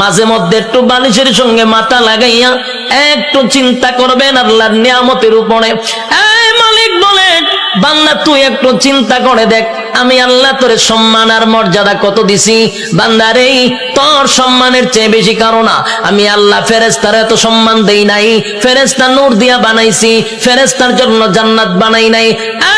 মাঝে মধ্যে একটু বালিশের সঙ্গে মাথা লাগাইয়া একটু চিন্তা করবেন আল্লাহর নিয়ামতের উপরে। মালিক বলেন বান্দা, তুই একটু চিন্তা করে দেখ, আমি আল্লাহ তোর সম্মান আর মর্যাদা কত দিছি? বান্দারে তোর সম্মানের চেয়ে বেশি কারণ আমি আল্লাহ ফেরেস্তার এত সম্মান দেই নাই। ফেরেস্তা নূর দিয়া বানাইছি। ফেরেস্তার জন্য জান্নাত বানাই নাই। এই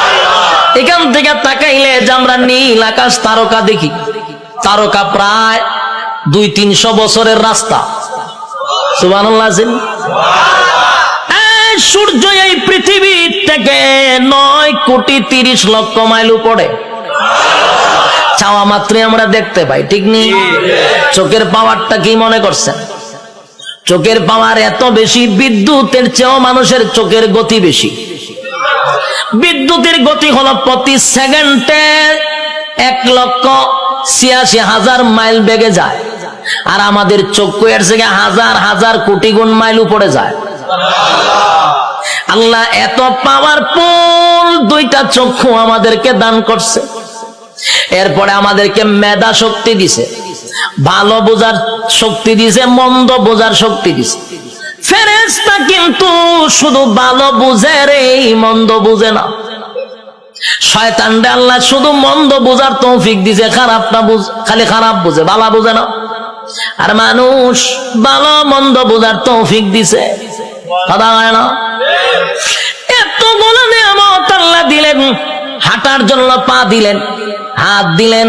এখান থেকে তাকাইলে যে আমরা নীল আকাশ তারকা দেখি। তারকা প্রায় দুই তিনশো বছরের রাস্তা। সুবান সূর্য এই পৃথিবী থেকে নয় কোটি তিরিশ লক্ষ মাইল উপরে। চাওয়া মাত্রই আমরা দেখতে পাই, ঠিক নেই চোখের পাওয়ারটা কি মনে করছেন? চোখের পাওয়ার এত বেশি, বিদ্যুতের চেয়েও মানুষের চোখের গতি বেশি। বিদ্যুতের গতি হলো প্রতি সেকেন্ডে এক লক্ষ ছিয়াশি হাজার মাইল বেগে যায়। আর আমাদের চক্ষু এর থেকে হাজার হাজার কোটি গুণ মাইল উপরে যায়। আল্লাহ এত পাওয়ারফুল দুইটা চক্ষু আমাদেরকে দান করছে। এরপরে আমাদেরকে মেধা শক্তি দিছে। ভালো বোঝার শক্তি দিছে, মন্দ বোঝার শক্তি দিছে। ফেরেস্তা কিন্তু শুধু ভালো বুঝে রে, মন্দ বুঝে না। আল্লাহ শুধু মন্দ বোঝার তৌফিক দিছে, খারাপটা বুঝ, খালি খারাপ বুঝে বুঝে না। আর মানুষ ভালো মন্দ বোঝার তৌফিক দিছে। কথা হয় না এতগুলো আল্লাহ দিলেন, হাঁটার জন্য পা দিলেন, হাত দিলেন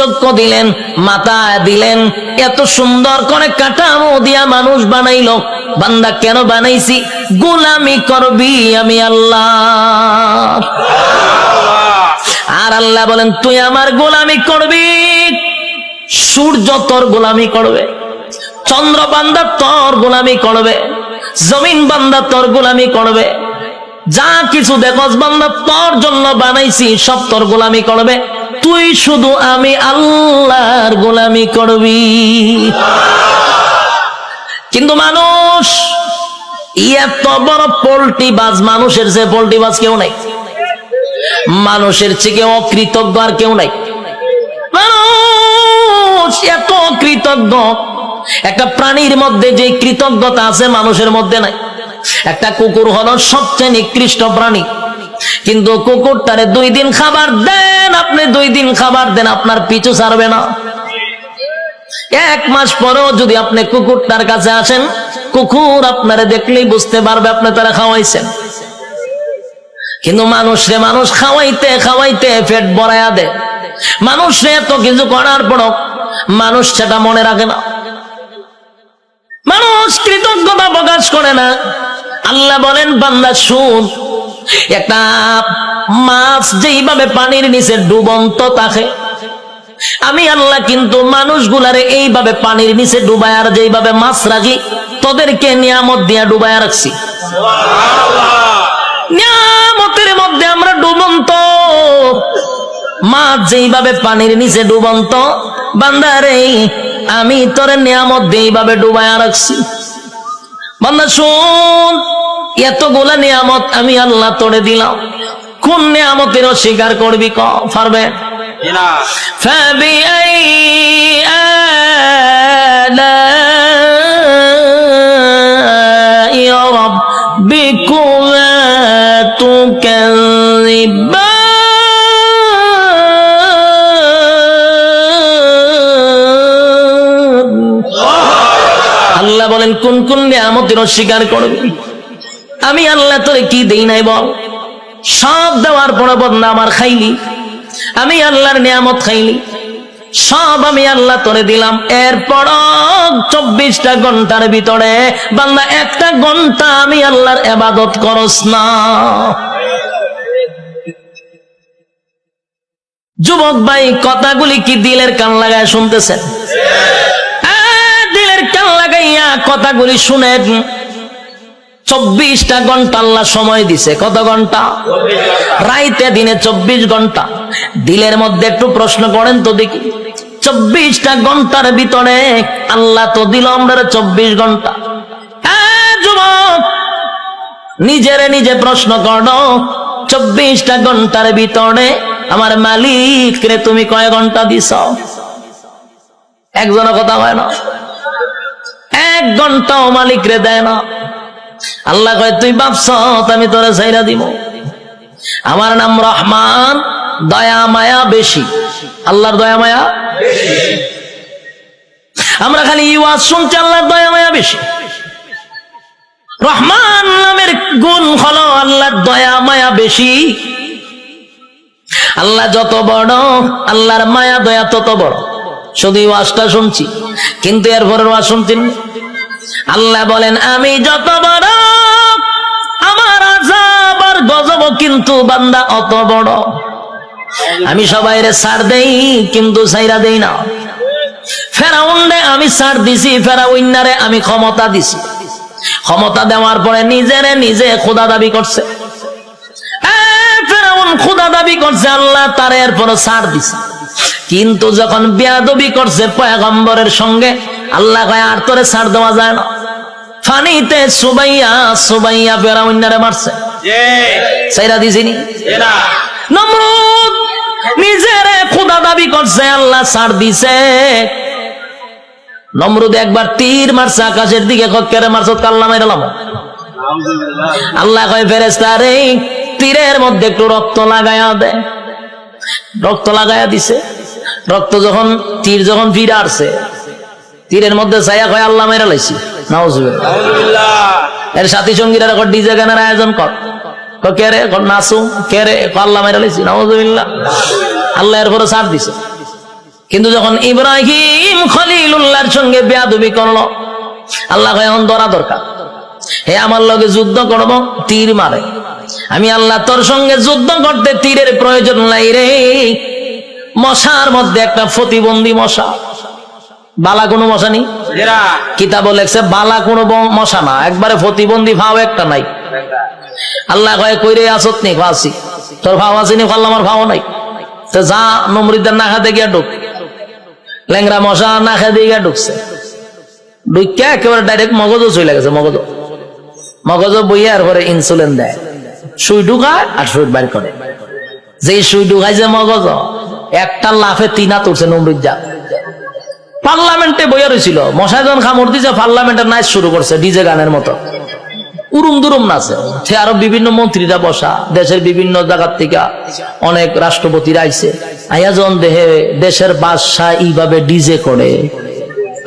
চক্ষু দিলেন, মাথা দিলেন, এত সুন্দর করে কাঠামো দিয়া মানুষ বানাইলো। বান্দা, কেন বানাইছি? গোলামি করবি আমি আল্লাহ। আর আল্লাহ বলেন, তুই আমার গোলামি করবি, সূর্য তোর গোলামি করবে, চন্দ্র বান্দা তোর গোলামি করবে, জমিন বান্দা তোর গোলামি করবে, যা কিছু দেখস বান্দা তোর জন্য বানাইছি, সব তোর গোলামি করবে। তুই শুধু আমি আল্লাহর গোলামি করবি। কিন্তু মানুষ, এত বড় পোল্ট্রি বাজ মানুষের যে পোল্ট্রি বাজ কেউ নাই। মানুষের থেকে অকৃতজ্ঞ আর কেউ নাই। মানুষ এত কৃতজ্ঞ একটা প্রাণীর মধ্যে যে কৃতজ্ঞতা আছে মানুষের মধ্যে নাই। একটা কুকুর হলো সবচেয়ে নিকৃষ্ট প্রাণী। কিন্তু কুকুরটারে দুই দিন খাবার দেন, আপনি দুই দিন খাবার দেন, আপনার পিছু ছাড়বে না। এক মাস পরেও যদি আপনি কুকুরটার কাছে আসেন, কুকুর আপনারে দেখলেই বুঝতে পারবে আপনি তারা খাওয়াইছেন। কিন্তু মানুষরে মানুষ খাওয়াইতে খাওয়াইতে পেট ভরাইয়া দে মানুষরে এত কিছু করার পরও মানুষ সেটা মনে রাখে না। মানুষ কৃতজ্ঞতা প্রকাশ করে না। আল্লাহ বলেন, বান্দা, শুন। একটা মাছ যেইভাবে পানির নিচে ডুবন্ত থাকে, আমি আল্লাহ কিন্তু মানুষগুলারে এইভাবে পানির নিচে ডুবায় আর যেইভাবে মাছ রাখি, তোদেরকে নিয়ামত দিয়া ডুবায় রাখছি। নিয়ামতের মধ্যে আমরা ডুবন্ত। মাছ যেইভাবে পানির নিচে ডুবন্ত, বান্দারে আমি তোর নিয়ামত এইভাবে ডুবায় রাখছি। বন্ধা শুন এতগুলা নিয়ামত আমি আল্লাহ তোরে দিলাম। কোন নিয়ামতের অস্বীকার করবি ক পারবে বলেন, কোন কোন নিয়ামতের অস্বীকার করবি? আমি আল্লাহ তোরে কি দেই নাই বল? সব দেওয়ার পরে বদনা আমার খাইলি। আমি আল্লাহর নিয়ামত খাইলি। সব আমি আল্লাহ তোরে দিলাম। এরপর চব্বিশটা ঘণ্টার ভিতরে বাংলা একটা ঘণ্টা আমি আল্লাহর এবাদত করস না। যুবক ভাই, কথাগুলি কি দিলের কান লাগায় শুনতেছেন? লাগাইয়া কথাগুলি শুনেন। চব্বিশটা ঘণ্টা আল্লাহ সময় দিছে। কত ঘণ্টা? রাইতে দিনে চব্বিশ ঘণ্টা। দিলের মধ্যে একটু প্রশ্ন করেন তো দেখি। চব্বিশটা ঘণ্টার ভিতরে আল্লাহ তো দিল আমরা চব্বিশ ঘণ্টা। হ্যাঁ, নিজেরে নিজে প্রশ্ন করো। চব্বিশটা ঘণ্টার ভিতরে আমার মালিক রে তুমি কয় ঘণ্টা দিছ? একজনের কথা হয় না। এক ঘন্টাও মালিক রে দেয় না। আল্লাহ কয়, তুই ভাবছ, আমি তোরে চাইরা দিব। আমার নাম রহমান, দয়া মায়া বেশি। আল্লাহর দয়া মায়া আমরা খালি ইওয়াজ শুনছি, আল্লাহর দয়া মায়া বেশি। রহমান নামের গুণ হলো আল্লাহর দয়া মায়া বেশি। আল্লাহ যত বড়, আল্লাহর মায়া, দয়া তত বড়। শুধু ওয়াজটা শুনছি, কিন্তু এরপরের ওয়াজ শুনছেন আল্লাহ বলেন, আমি যত বড়, আমার আজাব আর গজব কিন্তু বান্দা অত বড়। আমি সবাইরে ছাড় দেই, কিন্তু সাইরা দেই না। ফেরাউন্ডে আমি ছাড় দিছি ফেরাউন্নারে আমি ক্ষমতা দিছি। ক্ষমতা দেওয়ার পরে নিজেরে নিজে খোদা দাবি করছে। খোদা দাবি করছে, আল্লাহ তার এরপর ছাড় দিছে। কিন্তু যখন বেয়াদবি করছে, পয়গম্বরের সঙ্গে আল্লাহ কয় আর তোরে ছাড় দেওয়া যায় না। ফানিতে সুবাইয়া সুবাইয়া ফেরাউন্নারে মারছে। সাইরা দিছিনি? নমরুদ নিজেরে খোদা দাবি করছে আল্লাহ ছাড় দিছে। নমরুদ একবার তীর মারছে আকাশের দিকে কেড়ে মারছে কাল্লা মাইরালাম আল্লাহ কয় ফেরেস্তা রে তীরের মধ্যে একটু রক্ত লাগায়া দে। রক্ত লাগায়া দিছে। রক্ত যখন তীর যখন ফিরে আসছে তীরের মধ্যে ছায়া কয় আল্লাহ মেরা লাইছি। এর সাথী সঙ্গীরা এখন ডিজে গানের আয়োজন কর। কে রে? ক নাচু কে রে? আল্লাহ মেরা লাইছি। নাউজুবিল্লাহ। আল্লাহ এর পরে ছাড় দিছে। কিন্তু যখন ইব্রাহিম খলিলুল্লাহর সঙ্গে বেয়াদবি করল আল্লাহ কয় এখন ধরা দরকার। হে আমার লগে যুদ্ধ করব তীর মারে। আমি আল্লাহ তোর সঙ্গে যুদ্ধ করতে তীরের প্রয়োজন নাই রে। মশার মধ্যে একটা প্রতিবন্ধী মশা। বালা কোনো মশা নেই? কিতাব লেখছে বালা কোনো মশা না। একবারে প্রতিবন্ধী ভাও একটা নাই। আল্লাহ কয় কইরে আসত নি ফাঁসি। তোর ভাও আসেনি ফাল্লা আমার ভাও নাই। তো যা নমরিদার না খাতে গিয়া ঢুক ল্যাংরা মশা না খেতে গিয়া ঢুকছে ঢুকিয়া একেবারে ডাইরেক্ট মগজও চলে গেছে মগজ মগজ বইয়ার পরে ইনসুলিন দেয়। সুই ঢুকায় আর সুই বাইর করে। যে সুই ঢুকায় যে মগজ একটা লাফে তিনা তুলছে নমরিদা পার্লামেন্টে বইয়া রয়েছিল মশাই যখন খামড় দিছে, পার্লামেন্টের নাচ শুরু করছে ডিজে গানের মতো। উরুম দুরুম নাচে। সে আরও বিভিন্ন মন্ত্রীরা বসা, দেশের বিভিন্ন জায়গার থেকে অনেক রাষ্ট্রপতিরা আইছে। আয়াজন দেহে, দেশের বাদশাহ এইভাবে ডিজে করে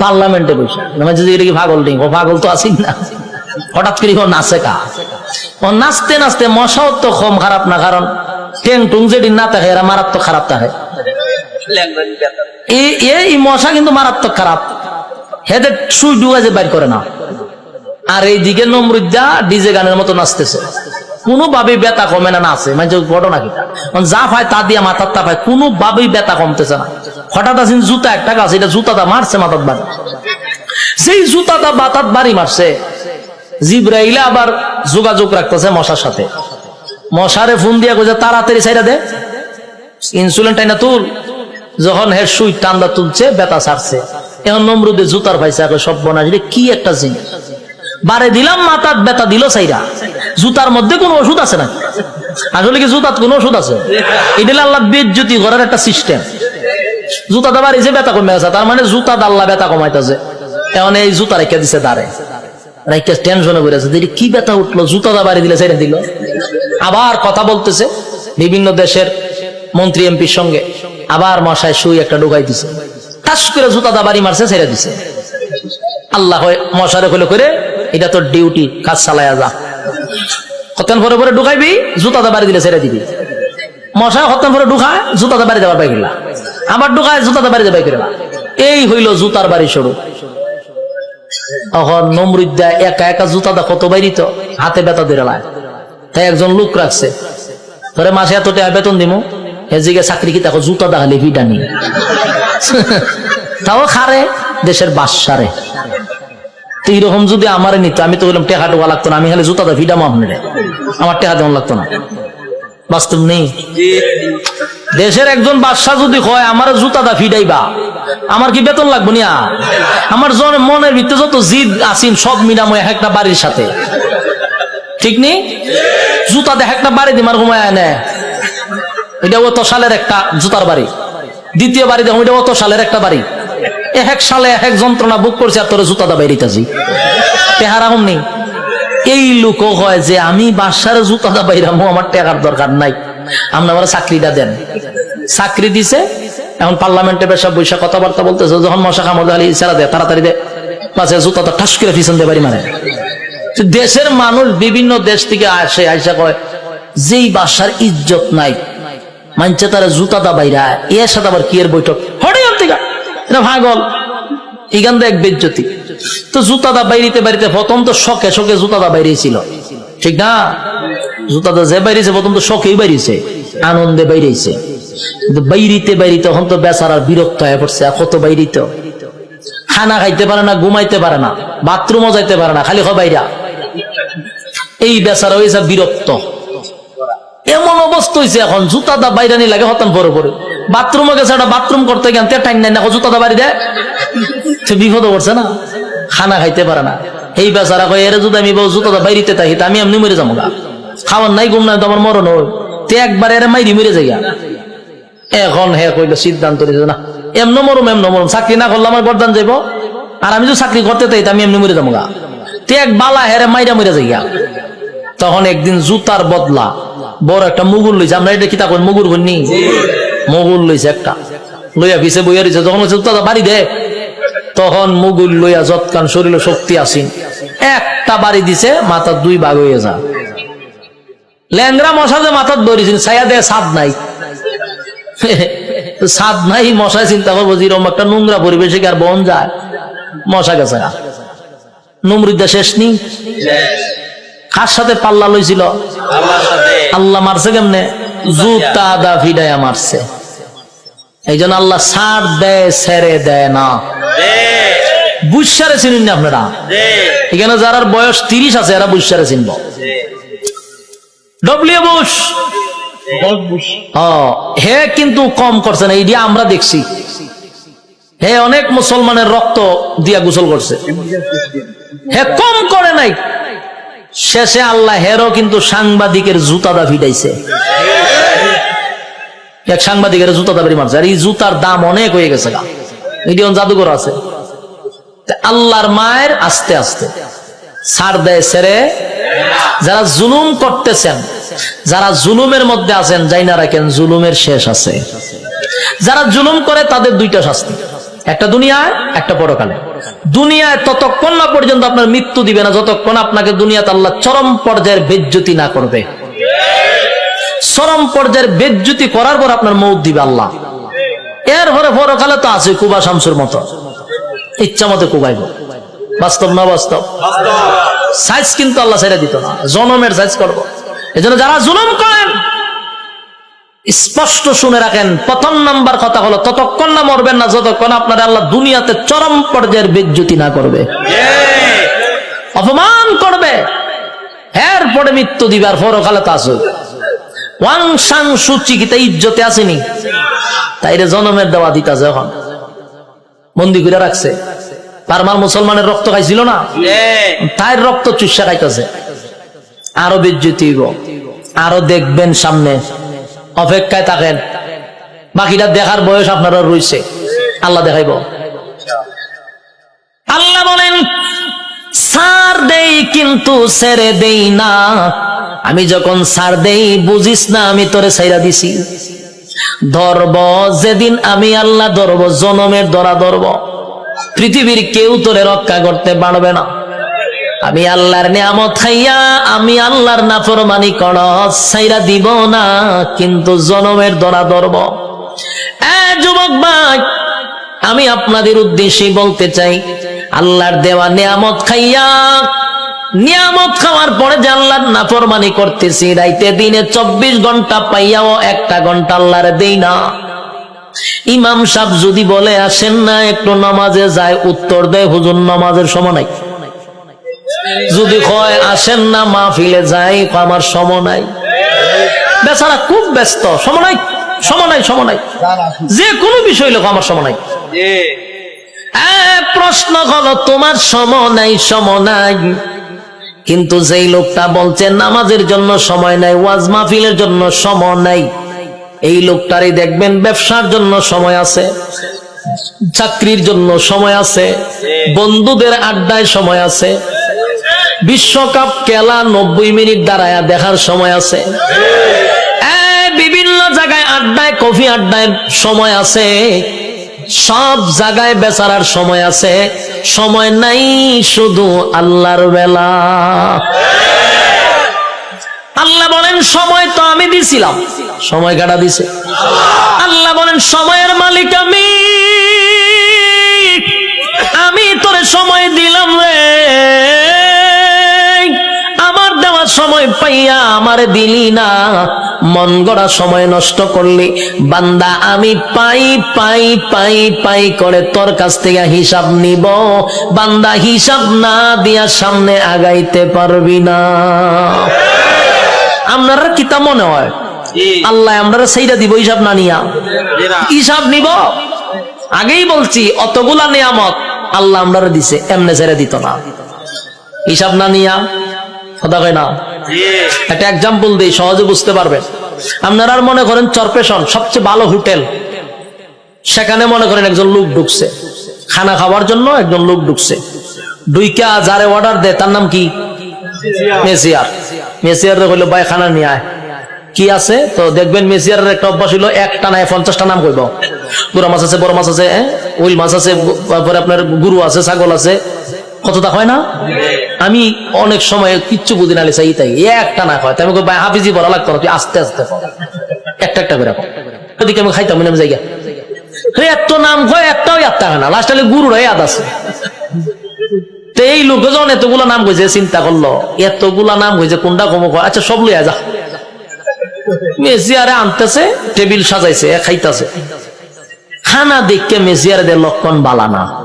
পার্লামেন্টে বসে। মানে এটা কি পাগল নেই ও পাগল তো আছেই না। হঠাৎ করে ও নাচে কা? ও নাচতে নাচতে মশাও তো কম খারাপ না, কারণ টেং টুং যেটি না থাকে, এরা মারাত্মক খারাপ থাকে এই- এই মশা কিন্তু মারাত্মক খারাপ। সুই বাইর করে না। আর এইদিকে নমরুদ্দা ডিজে গানের মতো নাচতেছে। কোনোভাবেই কমে না নাচে। মানে ঘটনা কি? যা পায় তা দিয়া মাথার তা পায়। কোনোভাবেই কমতেছে না। হঠাৎ জুতা একটা গাছ, এটা জুতাটা মারছে মাথার বাড়ি। সেই জুতাটা বাতাত বাড়ি মারছে। জিব্রাইলে আবার যোগাযোগ রাখতেছে মশার সাথে। মশারে ফোন দিয়া কইছে, তাড়াতাড়ি সাইরা দে। ইনসুলিন টাইনা তুল যখন হে সুই টান্দা তুলছে বেতা ছাড়ছে। এখন নমরুদে জুতার পাইছে এখন সব বনাস কি একটা জিনিস। বারে দিলাম, মাথার বেতা দিল সাইরা। জুতার মধ্যে কোনো ওষুধ আছে না আসলে কি জুতার কোনো ওষুধ আছে? এটা আল্লাহ বেজ্জতি করার একটা সিস্টেম জুতা দাবার যে বেতা কমে আছে তার মানে জুতা দাল্লা বেতা কমাইতেছে। এখন এই জুতা রেখে দিছে দাঁড়ে। রাইকে টেনশনে করে আছে। যে কি বেতা উঠল, জুতা দাবারি দিলে ছেড়ে দিল। আবার কথা বলতেছে বিভিন্ন দেশের মন্ত্রী এমপির সঙ্গে। আবার মশায় শুই একটা ঢুকাই দিছে। টাস করে জুতা দাবারি মারছে, ছেড়ে দিছে। আল্লাহ মশারে খুলে করে এটা তোর ডিউটি, কাজ চালায়া যা। হতেন পরে পরে ঢুকাইবি জুতাতে বাড়ি দিলে ছেড়ে দিবি। মশাই হতেন পরে ঢুকায় জুতাতে বাড়ি যাবার বাইক আবার ঢুকায় জুতাতে বাড়ি যাবার করে এই হইল জুতার বাড়ি শুরু। তখন নমরুদ্দা একা একা জুতাটা কত বাইরিত হাতে বেতা দিয়ে লায়। তাই একজন লোক রাখছে। ধরে মাসে এত টাকা বেতন দিমু? এদিকে চাকরি কি দেখো জুতা দেখালে ভিটানি তাও খারে, দেশের বাসারে তো এইরকম যদি আমারে নিত, আমি তো বললাম টেহা টোয়া লাগতো না, আমি খালি জুতাটা ফিডাম আপনারে। আমার টেহা তেমন লাগতো না। বাস্তব নেই। দেশের একজন বাদশাহ যদি হয় আমার জুতাটা ফিডাইবা আমার কি বেতন লাগবো নিয়া? আমার জন মনের ভিতরে যত জিদ আসিন সব মিলাম এক একটা বাড়ির সাথে। ঠিক নেই? জুতা দেখ, একটা বাড়ি দিমার ঘুমায় এনে এটা অত সালের একটা জুতার বাড়ি। দ্বিতীয় বাড়ি দেখো, এটা অত সালের একটা বাড়ি। এক সালে এক যন্ত্রণা বুক করছে আর তোর জুতাটা বাইরিতেছি তেহারা হম নেই। এই লোকও হয় যে আমি বাসার জুতাটা বাইরামো আমার টাকার দরকার নাই। আপনি আমার চাকরিটা দেন। চাকরি দিছে, এখন পার্লামেন্টে বেসা বৈশা কথাবার্তা বলতেছে, যখন মশা কামড় খালি ইশারা দেয়, তাড়াতাড়ি দে। পাশে জুতাটা ঠাস করে পিছন দিয়ে বাড়ি দেশের মানুষ বিভিন্ন দেশ থেকে আসে, আইসা কয়, যেই বাসার ইজ্জত নাই মানছে তারা জুতাটা বাইরা এর সাথে আবার কি এর বৈঠক? আন এটা ভাগল। এখান এক বেজ্জতি। তো জুতাদা বাইরিতে বাড়িতে প্রথম তো শখে শখে জুতাদা বাইরেছিল। ঠিক না? জুতাদা যে বাইরেছে, প্রথম তো শখেই বাইরেছে। আনন্দে বাইরেছে। কিন্তু বাইরিতে বাইরিতে তখন তো বেচারার বিরক্ত হয়ে পড়ছে কত বাইরিতে। খানা খাইতে পারে না, ঘুমাইতে পারে না, বাথরুমও যাইতে পারে না, খালি হয় বাইরা। এই বেচারা হয়েছে বিরক্ত। এমন অবস্থা হয়েছে এখন, জুতা দা বাইরে নিয়ে লাগে হতান পরে পরে। বাথরুমে গেছে বাথরুম করতে গেন তে টাইম নাই না জুতা দা বাড়ি দেয় সে বিপদ পড়ছে না? খানা খাইতে পারে না। এই বেচারা কয়, এর যদি আমি জুতা দা বাইরিতে থাকি আমি এমনি মরে যাব গা। খাওয়ার নাই, ঘুম নাই, তো আমার মরণ হয় তে একবার এর মাইরি মরে যাই। এখন হে কইলো, সিদ্ধান্ত নিয়েছে না, এমন মরম এমন মরম। চাকরি না করলে আমার গরদান যাইব। আর আমি যদি চাকরি করতে তাই আমি এমনি মরে যাব গা। তে এক বালা হেরে মাইরা মরে যাই। তখন একদিন জুতার বদলা বড় একটা মুগুর লইছে। আমরা এটা কিতা কই মুগুর কইনি মুগুর লইছে একটা। লইয়া পিছে বইয়া রইছে। যখন হচ্ছে জুতাটা বাড়ি দে। তখন মুগুর লইয়া যৎকান শরীরে শক্তি আসিন। একটা বাড়ি দিছে মাথার দুই ভাগ হয়ে যা ল্যাংরা মশা যে মাথার ধরেছেন ছায়া দেয় সাদ নাই। সাদ নাই মশায় চিন্তা করব যে এরকম একটা নোংরা পরিবেশে আর বন যায়? মশা গেছে গা। শেষ নি কার সাথে পাল্লা লইছিল? আল্লাহ মারছে কেমনে? জুতা দা ফিডাইয়া মারছে। এই জন্য আল্লাহ সার দেয় সেরে দেয় না। বুসারে চিনুন না আপনারা? এখানে যারা বয়স তিরিশ আছে এরা বুসারে চিনব। ডব্লিউ বুশ হে কিন্তু কম করছে না এই দিয়ে আমরা দেখছি। হে অনেক মুসলমানের রক্ত দিয়া গোসল করছে। হে কম করে নাই শেষে আল্লাহ হেরও কিন্তু সাংবাদিকের জুতাদা ফিটাইছে এক সাংবাদিকের জুতা দাবি মারছে। আর এই জুতার দাম অনেক হয়ে গেছে মিডিয়ন জাদুঘর আছে। আল্লাহর মায়ের আস্তে আস্তে। ছাড় দেয় সেরে। যারা জুলুম করতেছেন, যারা জুলুমের মধ্যে আছেন যাই না রাখেন, জুলুমের শেষ আছে। যারা জুলুম করে তাদের দুইটা শাস্তি। একটা দুনিয়ায় একটা পরকালে। দুনিয়ায় ততক্ষণ না পর্যন্ত আপনার মৃত্যু দিবে না যতক্ষণ আপনাকে দুনিয়াতে আল্লাহ চরম পর্যায়ের বেজ্জতি না করবে। চরম পর্যায়ের বেজ্জতি করার পর আপনার মৌত দিবে আল্লাহ। এরপরে পরকালে তো আছে কুবা শামসুর মতো। ইচ্ছা মতো কুবাইব। বাস্তব না বাস্তব? সাইজ কিন্তু আল্লাহ ছেড়ে দিত না। জনমের সাইজ করব। এজন্য যারা জুলুম করেন স্পষ্ট শুনে রাখেন, প্রথম নাম্বার কথা হলো, ততক্ষণ না মরবেন না, যতক্ষণ আপনার আল্লাহ দুনিয়াতে চরম পর্যায়ের বেজ্জতি না করবে। অপমান করবে। এরপরে মৃত্যু দিবার পরকালে তো ওয়াং সাং সুচি ইজ্জতে আসেনি। তাই রে জনমের দেওয়া দিতাছে এখন। বন্দি করে রাখছে। পারমার মুসলমানের রক্ত খাইছিল না? তাই রক্ত চুষা খাইতেছে। আরও হইব। আরও দেখবেন সামনে। অপেক্ষায় থাকেন। বাকিটা দেখার বয়স আপনারা রয়েছে আল্লাহ দেখাইব। আল্লাহ বলেন, সার দেই কিন্তু ছেড়ে দেই না। আমি যখন সার দেই, বুঝিস না, আমি তোরে সাইরা দিছি। ধরব যেদিন আমি আল্লাহ ধরব, জনমের ধরা ধরব। পৃথিবীর কেউ তোরে রক্ষা করতে পারবে না। আমি আল্লাহর নিয়ামত খাইয়া, আমি আল্লাহর নাফরমানি কর সাইরা দিব না, কিন্তু জনমের ধরা ধরব। এ যুবক ভাই, আমি আপনাদের উদ্দেশ্যে বলতে চাই, আল্লাহর দেওয়া নিয়ামত খাইয়া, নিয়ামত খাওয়ার পরে যে আল্লাহর নাফরমানি করতেছি, রাইতে দিনে চব্বিশ ঘণ্টা পাইয়াও একটা ঘণ্টা আল্লাহর দেই না। ইমাম সাহেব যদি বলে আসেন না, একটু নামাজে যায়, উত্তর দেয়, হুজুর নামাজের সময় নাই। যদি কয় আসেন না মাহফিলে যাই আমার সম নাই। বেচারা খুব ব্যস্ত। সম নাই? সম নাই সম নাই। যে কোনো বিষয় লোক আমার সম নাই। প্রশ্ন হলো তোমার সম নাই সম নাই। কিন্তু যেই লোকটা বলছে নামাজের জন্য সময় নাই ওয়াজ মাহফিলের জন্য সময় নাই। এই লোকটারই দেখবেন ব্যবসার জন্য সময় আছে চাকরির জন্য সময় আছে বন্ধুদের আড্ডায় সময় আছে বিশ্বকাপ খেলা নব্বই মিনিট দাঁড়ায়া দেখার সময় আছে। বিভিন্ন জায়গায় আড্ডায়, কফি আড্ডায় সময় আছে। সব জায়গায় বেচারার সময় আছে। সময় নাই শুধু আল্লাহর বেলা। আল্লাহ বলেন, সময় তো আমি দিছিলাম। সময় কাটা দিছে? আল্লাহ বলেন, সময়ের মালিক আমি। আমি তোরে সময় দিলাম রে। দেওয়ার সময় পাইয়া আমারে দিলি না। মন গড়া সময় নষ্ট করলি। বান্দা আমি পাই পাই পাই পাই করে তোর কাছ থেকে হিসাব নিব। বান্দা হিসাব না দিয়া সামনে আগাইতে পারবি না। আপনারা কিতা মনে হয়? আল্লাহ আমরা সেইটা দিব হিসাব না নিয়া। হিসাব নিব? আগেই বলছি অতগুলা নিয়ামত আল্লাহ আমরা দিছে এমনে ছেড়ে দিত না। হিসাব না নিয়া। একটা এক্সাম্পল দিই, সহজে বুঝতে পারবেন। আপনারা আর মনে করেন চরপেশন, সবচেয়ে ভালো হোটেল। সেখানে মনে করেন একজন লোক ঢুকছে। খানা খাওয়ার জন্য একজন লোক ঢুকছে। ডুইকা যারে অর্ডার দেয়, তার নাম কি? মেসিয়ার। মেসিয়ার হইল ভাই, খানা নিয়ে আয়। কি আছে? তো দেখবেন মেসিয়ারের একটা অভ্যাস হইল, একটা নাই পঞ্চাশটা নাম কইব। গুড়া মাছ আছে, বড় মাছ আছে হ্যাঁ? উইল মাছ আছে, তারপরে আপনার গুরু আছে, ছাগল আছে। কতটা হয় না? আমি অনেক সময় কিচ্ছু বুঝি না চাই তাই একটা না হয় আমি ভাই হাফিজি বলা লাগতো না, তুই আস্তে আস্তে একটা একটা করে ওদিকে আমি খাইতাম আমি জায়গা এত নাম কয় একটাও একটা হয় না। লাস্ট গুরুর ইয়াদ আছে। তো এই এতগুলা নাম কইছে চিন্তা করল এতগুলা নাম কইছে কোনটা কম আচ্ছা সব লইয়া যা। মেসিয়ারে আনতেছে টেবিল সাজাইছে খাইতাছে। খানা দেখকে মেসিয়ারে দে লক্ষণ বালা না।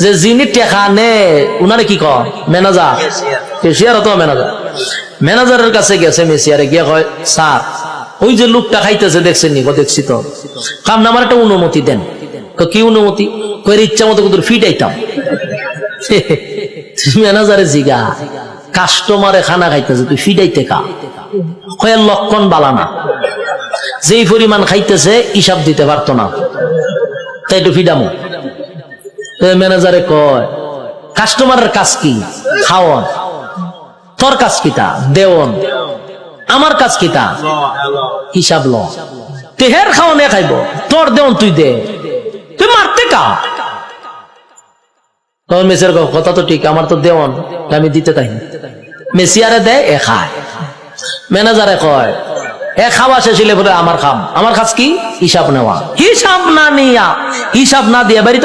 যে যিনি টেকা নে, উনারে কি কয়? ম্যানেজার মেসিয়ার তো ম্যানেজার ম্যানেজারের কাছে গেছে মেসিয়ারে গিয়ে কয়, স্যার, ওই যে লোকটা খাইতেছে, দেখছেন নি? দেখছি তো। কাম আমার একটা অনুমতি দেন। তো কি অনুমতি? কয়ের ইচ্ছা মতো কিন্তু ফিট আইতাম। ম্যানেজারে জিগা, কাস্টমারে খানা খাইতেছে, তুই ফিট ফিডাইতে কা? কয়ের লক্ষণ বালানা যেই পরিমাণ খাইতেছে, হিসাব দিতে পারতো না। তাই একটু ফিডামো। ম্যানেজারে কয়, কাস্টমারের কাজ কি? খাওয়ন। তোর কাজ কিতা দেওয়ন। আমার কাজ কিতা হিসাব ল। তেহের খাওয়ানে খাইব। তোর দেওন তুই দে। তুই মারতে কা? মেসির কথা তো ঠিক, আমার তো দেওয়ান। আমি দিতে তাই মেসিয়ারে দেয়, এ খায়। ম্যানেজারে কয় খাওয়া শেষ বলে, আমার খাম। আমার কি? হিসাব নেওয়া। হিসাব না নিয়া। হিসাব না বাড়ি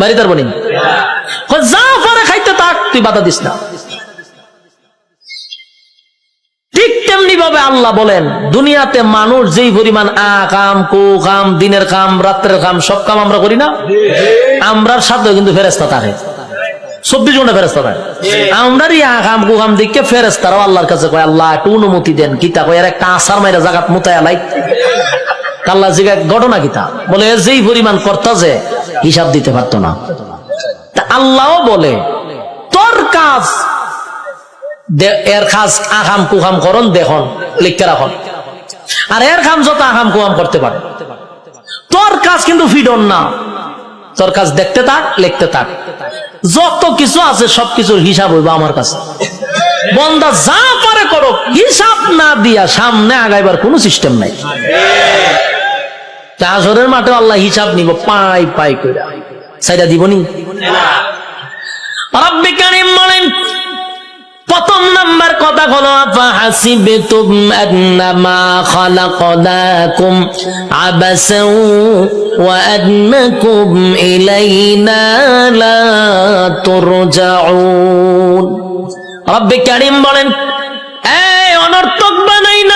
বাড়ি যা পারে খাইতে তুই বাধা দিস না। ঠিক তেমনি ভাবে আল্লাহ বলেন, দুনিয়াতে মানুষ যেই পরিমাণ আ কাম, কু কাম, দিনের কাম, রাত্রের কাম, সব কাম আমরা করি না। আমরার সাথে কিন্তু ফেরেস্তা থাকে চব্বিশ ঘণ্টা ফেরেস্তা থাকে কু কাম দিকে ফেরেস্তারাও আল্লাহর কাছে কয় আল্লাহ একটু অনুমতি দেন কিতা কয় একটা আসার মাইরা জাগাত মুতায় লাই। আল্লাহ জিগা ঘটনা কিতা বলে যেই পরিমাণ কর্তা যে হিসাব দিতে পারতো না। তা আল্লাহও বলে তোর কাজ এর কাজ আহাম কুহাম করন দেখন লিখতে রাখুন। আর এর কাম যত আহাম কুহাম করতে পারে। তোর কাজ কিন্তু ফিডন না। তোর কাজ দেখতে থাক লিখতে থাক। যত কিছু আছে সবকিছুর হিসাব হইব আমার কাছে। বন্দা যা পারে করো হিসাব না দিয়া সামনে আগাইবার কোনো সিস্টেম নাই। চাষরের মাঠে আল্লাহ হিসাব নিব পাই পাই করে সাইডা দিবনি রব্বি বলেন প্রথম নাম্বার কথা হলো, ফাহাসিবতুম আন্নামা খালাকনাকুম আবাসাও ওয়া আন্নাকুম ইলাইনা লা তুরজাউন। রব্বে কারীম বলেন, এই অনর্থক বানাই নাই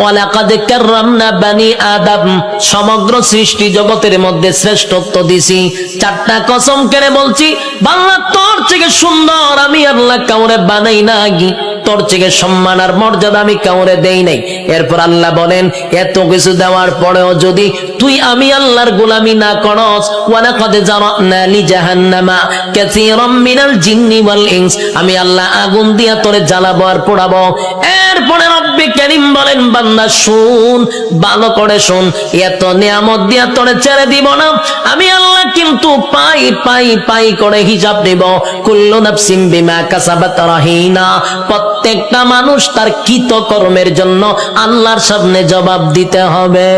ওয়ালাকাদ কাররামনা বানি সমগ্র সৃষ্টি জগতের মধ্যে শ্রেষ্ঠত্ব দিছি। চারটা কসম কেড়ে বলছি, বাংলা তোর থেকে সুন্দর, আমি আল্লাহ কাউরে বানাই না গি তোর থেকে সম্মান আর মর্যাদা আমি কাউরে দেই নাই। এরপর আল্লাহ বলেন, এত কিছু দেওয়ার পরেও যদি তুই আমি আল্লাহর গোলামি না করস, ওয়ালাকাদ জারানা লি জাহান্নামা কাসীরাম মিনাল জিন্নি ওয়াল ইনস। আমি আল্লাহ আগুন দিয়া তোরে জ্বালাবো আর পোড়াবো। এরপরে রব্বে কারীম বলেন, বান্দা শুন, ভালো করে শুন, এত নিয়ামত দিয়া তোরে ছেড়ে দিব না। আমি আল্লাহ কিন্তু পাই পাই পাই করে হিসাব দেব। কুল্লু নাফসিম বিমা কাসাবাত রাহিনা প্রত্যেকটা মানুষ তার কৃতকর্মের জন্য আল্লাহর সামনে জবাব দিতে হবে।